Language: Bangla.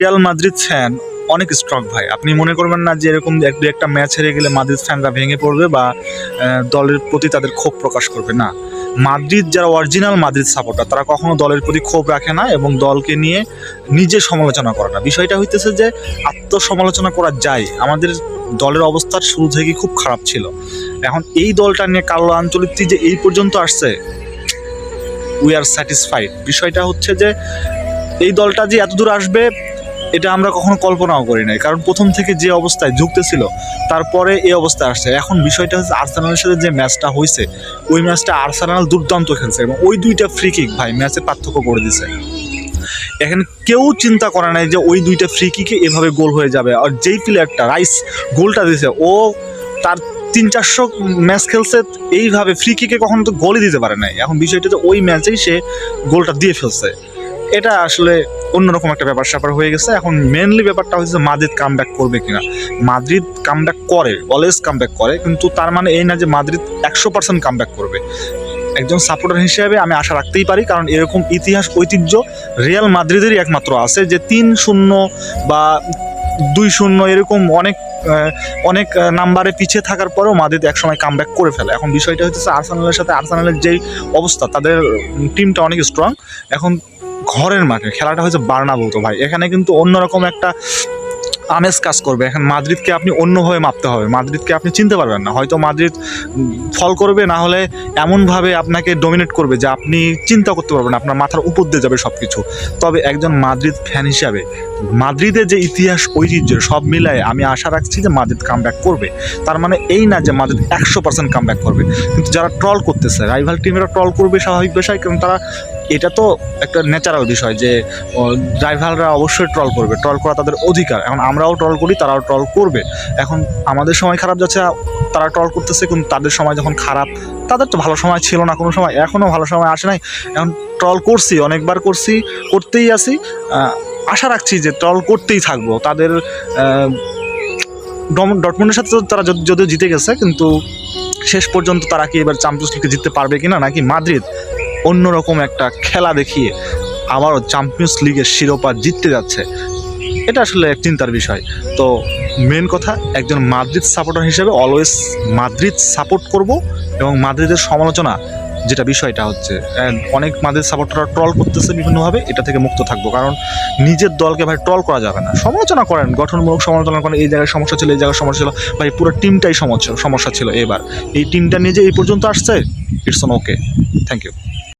রিয়াল মাদ্রিদ ফ্যান অনেক স্ট্রং ভাই। আপনি মনে করবেন না যে এরকম এক দু একটা ম্যাচ হেরে গেলে মাদ্রিদ ফ্যানরা ভেঙে পড়বে বা দলের প্রতি তাদের ক্ষোভ প্রকাশ করবে। না। মাদ্রিদ যারা অরিজিনাল মাদ্রিদ সাপোর্টার তারা কখনো দলের প্রতি ক্ষোভ রাখে না এবং দলকে নিয়ে নিজে সমালোচনা করে না। বিষয়টা হইতেছে যে, আত্মসমালোচনা করা যায়। আমাদের দলের অবস্থা শুরু থেকে খুব খারাপ ছিল। এখন এই দলটা নিয়ে কালো আঞ্চলিকটি যে এই পর্যন্ত আসছে উই আর স্যাটিসফাইড বিষয়টা হচ্ছে যে, এই দলটা যে এত দূর আসবে এটা আমরা কখনো কল্পনাও করি নাই। কারণ প্রথম থেকে যে অবস্থায় ঝুঁকতেছিল, তারপরে এই অবস্থায় আসছে। এখন বিষয়টা হচ্ছে আর্সেনালের সাথে যে ম্যাচটা হয়েছে, ওই ম্যাচটা আর্সেনাল দুর্দান্ত খেলছে এবং ওই দুইটা ফ্রি কিক ভাই ম্যাচে পার্থক্য করে দিছে। এখানে কেউ চিন্তা করে নাই যে ওই দুইটা ফ্রি কিকে এভাবে গোল হয়ে যাবে। আর যেই প্লেয়ারটা রাইস, গোলটা দিছে, ও তার তিন চারশো ম্যাচ খেলছে, এইভাবে ফ্রি কিকে কখনো তো গোলই দিতে পারে নাই। এখন বিষয়টা যে ওই ম্যাচেই সে গোলটা দিয়ে ফেলছে। এটা আসলে অন্যরকম একটা ব্যাপার স্যাপার হয়ে গেছে। এখন মেনলি ব্যাপারটা হচ্ছে মাদ্রিদ কাম ব্যাক করবে কিনা। মাদ্রিদ কাম ব্যাক করে অলওয়েজ কাম ব্যাক করে, কিন্তু তার মানে এই না যে মাদ্রিদ একশো পার্সেন্ট কাম ব্যাক করবে। একজন সাপোর্টার হিসেবে আমি আশা রাখতেই পারি, কারণ এরকম ইতিহাস, ঐতিহ্য রিয়াল মাদ্রিদেরই একমাত্র আছে যে তিন শূন্য বা দুই শূন্য এরকম অনেক অনেক নাম্বারে পিছিয়ে থাকার পরেও মাদ্রিদ একসময় কাম ব্যাক করে ফেলে। এখন বিষয়টা হচ্ছে আর্সেনালের সাথে আর্সেনালের যেই অবস্থা, তাদের টিমটা অনেক স্ট্রং এখন ঘরের মাঠে, খেলাটা হয়েছে বার্নাবো তো ভাই। এখানে কিন্তু অন্যরকম একটা আমেজ কাজ করবে। এখন মাদ্রিদকে আপনি অন্যভাবে মাপতে হবে। মাদ্রিদকে আপনি চিনতে পারবেন না। হয়তো মাদ্রিদ ফল করবে, না হলে এমনভাবে আপনাকে ডমিনেট করবে যে আপনি চিন্তা করতে পারবেন আপনার মাথার উপর দিয়ে যাবে সব কিছু তবে একজন মাদ্রিদ ফ্যান হিসাবে মাদ্রিদের যে ইতিহাস, ঐতিহ্য সব মিলায় আমি আশা রাখছি যে মাদ্রিদ কাম করবে। তার মানে এই না যে মাদ্রিদ একশো পার্সেন্ট কাম করবে। কিন্তু যারা ট্রল করতেছে রাইভাল টিমেরা ট্রল করবে স্বাভাবিক বিষয়, কারণ তারা, এটা তো একটা ন্যাচারাল বিষয় যে ড্রাইভাররা অবশ্যই ট্রল করবে। ট্রল করা তাদের অধিকার। এখন আমরাও ট্রল করি, তারাও ট্রল করবে। এখন আমাদের সময় খারাপ যাচ্ছে, তারা ট্রল করতেছে, কিন্তু তাদের সময় যখন খারাপ, তাদের তো ভালো সময় ছিল না কোনো সময় এখনও ভালো সময় আসে নাই। এখন ট্রল করছি, অনেকবার করছি, করতেই আসি আশা রাখছি যে ট্রল করতেই থাকব। তাদের ডটমুন্ডের সাথে তারা যদ- যদিও জিতে গেছে, কিন্তু শেষ পর্যন্ত তারা কি এবার চ্যাম্পিয়ন্স লিগে জিততে পারবে কিনা, নাকি মাদ্রিদ অন্যরকম একটা খেলা দেখিয়ে আবারও চ্যাম্পিয়ন্স লিগের শিরোপা জিততে যাচ্ছে? এটা আসলে এক চিন্তার বিষয়। তো মেন কথা, একজন মাদ্রিদ সাপোর্টার হিসেবে অলওয়েজ মাদ্রিদ সাপোর্ট করব এবং মাদ্রিদের সমালোচনা যেটা বিষয়টা হচ্ছে অনেক মাদের সাপোর্টাররা ট্রল করতেছে বিভিন্নভাবে, এটা থেকে মুক্ত থাকব। কারণ নিজের দলকে ভাই ট্রল করা যাবে না। সমালোচনা করেন, গঠনমূলক সমালোচনা করেন, এই জায়গায় সমস্যা ছিল, এই জায়গায় সমস্যা ছিল। ভাই, পুরো টিমটাই সমস্যা সমস্যা ছিল এবার। এই টিমটা নিয়ে যে এই পর্যন্ত আসছে it's on okay thank you